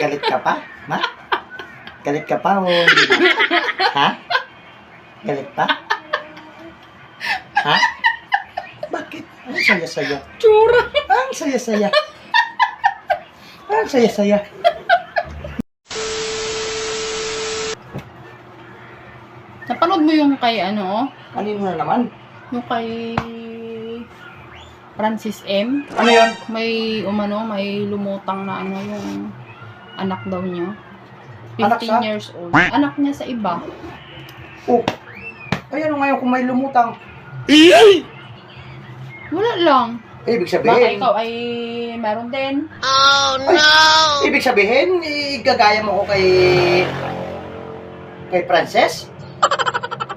Galit ka pa? Ma? Galit ka pa o hindi na? Ha? Galit pa? Ha? Bakit? Ang saya-saya. Tsura. Ang saya-saya. Ang saya-saya. Napanood mo yung kay ano, Kanino na naman? yung kay Francis M. Ano yun? May umano, may lumutang na ano yung anak daw niya. 15 Anak sa? years old. Anak niya sa iba. Oh. Ay, ano ngayon kung may lumutang? Wala lang. Ibig Baka sabihin, ikaw ay meron din. ibig sabihin, igagaya mo ko kay kay Princess?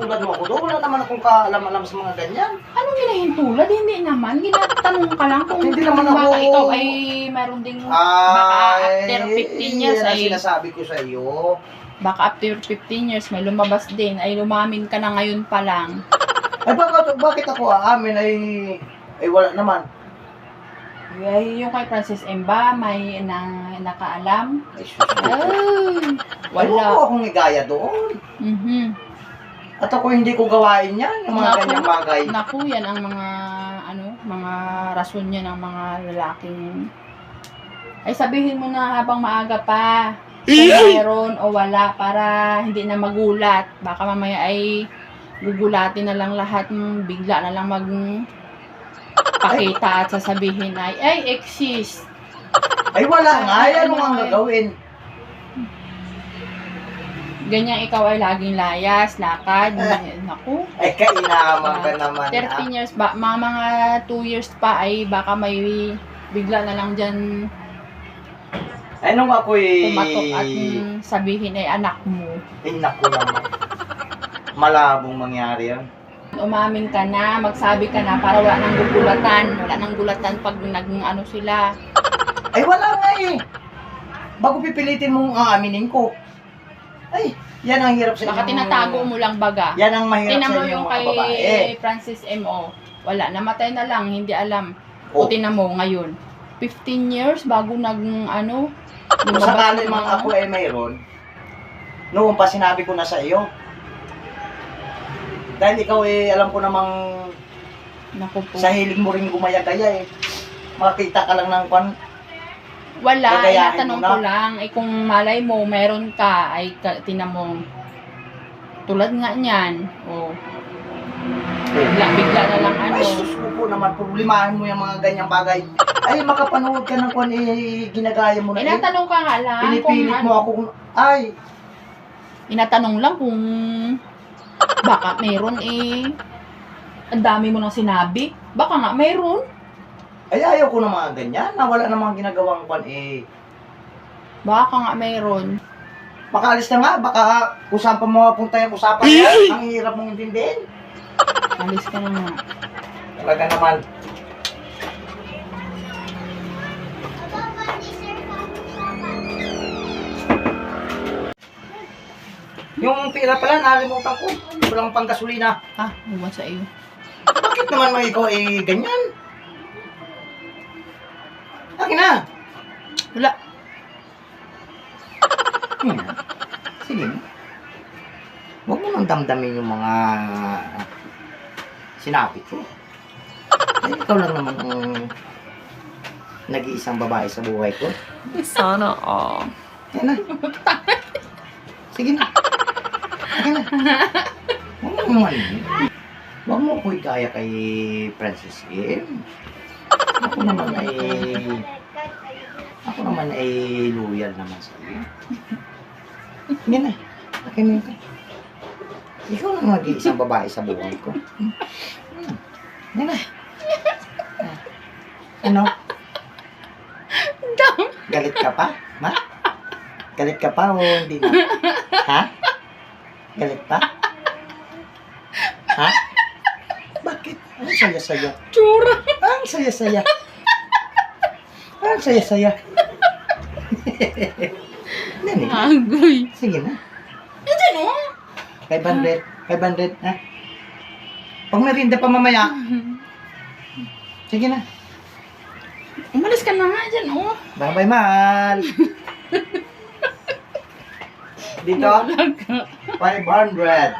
Tulad mo ako doon, wala naman akong kaalam-alam sa mga ganyan. Anong ginahintulad? Hindi naman. Ginatanong ka lang kung Hindi naman baka ako- ikaw ay meron ding baka after 15 years yan ang ay sinasabi ko sa iyo. baka after 15 years may lumabas din ay lumamin ka na ngayon pa lang. Ay, bakit, bakit ako aamin ay, ay wala naman? Ay, yung kay Francis M ba may nang nakaalam? Ay, sus. Ay, Wala wala. ko akong igaya doon. Mhm. At ako hindi ko gawain yan, yung mga Naku. ganyang bagay. Naku, yan ang mga ano, mga rason niya ng mga lalaking ay sabihin mo na habang maaga pa kung meron o wala para hindi na magulat. Baka mamaya ay gugulatin na lang lahat, mm, bigla na lang mag pakita at sasabihin ay, ay, exist. Ay, wala nga. Ay, Ay, ano nga ang eh. gagawin? Ganyan ikaw ay laging layas, lakad. Naku, Ay, kainaman ka naman. 13 ah. years ba, mga, mga 2 years pa ay baka may bigla na lang dyan Ay, nung ako'y... pumatok at mm, sabihin ay anak mo. Ay, naku naman. Malabong mangyari yan. Umamin ka na, magsabi ka na para wala nang gugulatan. Wala nang gulatan pag nag ano sila. Ay, wala nga eh. Bago pipilitin mong aaminin ko. Ay, yan ang hirap sa Baka tinatago mo lang baga. Yan ang mahirap Tinan sa mo inyong yung mga kay babae. Francis M.O. Wala, namatay na lang, hindi alam. Oh. O tinan mo ngayon. 15 years bago nag ano, Kung lumabas sakali yung man mga- ako ay mayroon, noon pa sinabi ko na sa iyo. Dahil ikaw eh, alam ko namang Naku po. sa hilig mo rin gumaya-gaya eh. Makakita ka lang ng kwan. Wala, Gagayahin inatanong mo na. ko lang, ay kung malay mo, meron ka, ay ka, tinan mo, tulad nga niyan, o, bigla, bigla na lang ano, Ay, sus ko po naman, problemahin mo yung mga ganyang bagay. Ay, makapanood ka ng kwan eh, ginagaya mo na eh. inatanong ka nga lang, kung Pinipilit ano, mo ako. Ay, inatanong lang kung, baka meron eh, ang dami mo nang sinabi, baka nga meron, ay ayaw ko ng mga ganyan. Na wala namang ginagawang kwan eh. baka nga meron, Makaalis na nga, baka kung saan pa mapunta yung usapan yan, ang hirap mong intindihin. alis ka na nga. Talaga naman. Yung pira pala, nalimutan ko. Walang panggasolina. Ah, iwan sa iyo. Bakit naman mo ikaw eh ganyan? Na. Wala, Hmm. Sige. Huwag mo nang damdamin yung mga sinabi ko. Ay, ikaw lang naman ang nag-iisang babae sa buhay ko. sana all. Yan na. Sige na. Sige na. Huwag mo naman. Huwag mo ko ikaya kay Princess Kim. Ako naman ay... Ako naman ay loyal naman sa iyo. Sige na. Akin na yun. Ikaw lang nag-iisang babae sa buhay ko. Yan na. Ah. Ano? Galit ka pa? Ma? Galit ka pa o hindi na? Ha? Galit pa? Ha? Bakit? Ang saya-saya. Tsura. Ang saya-saya. Ang saya-saya. Nani? Agoy. Sige na. Diyan oh. 500. 500, ha? Pag merinda pa mamaya. Sige na. Umalis ka na nga dyan, oh. Bye-bye, mahal. Dito? 500.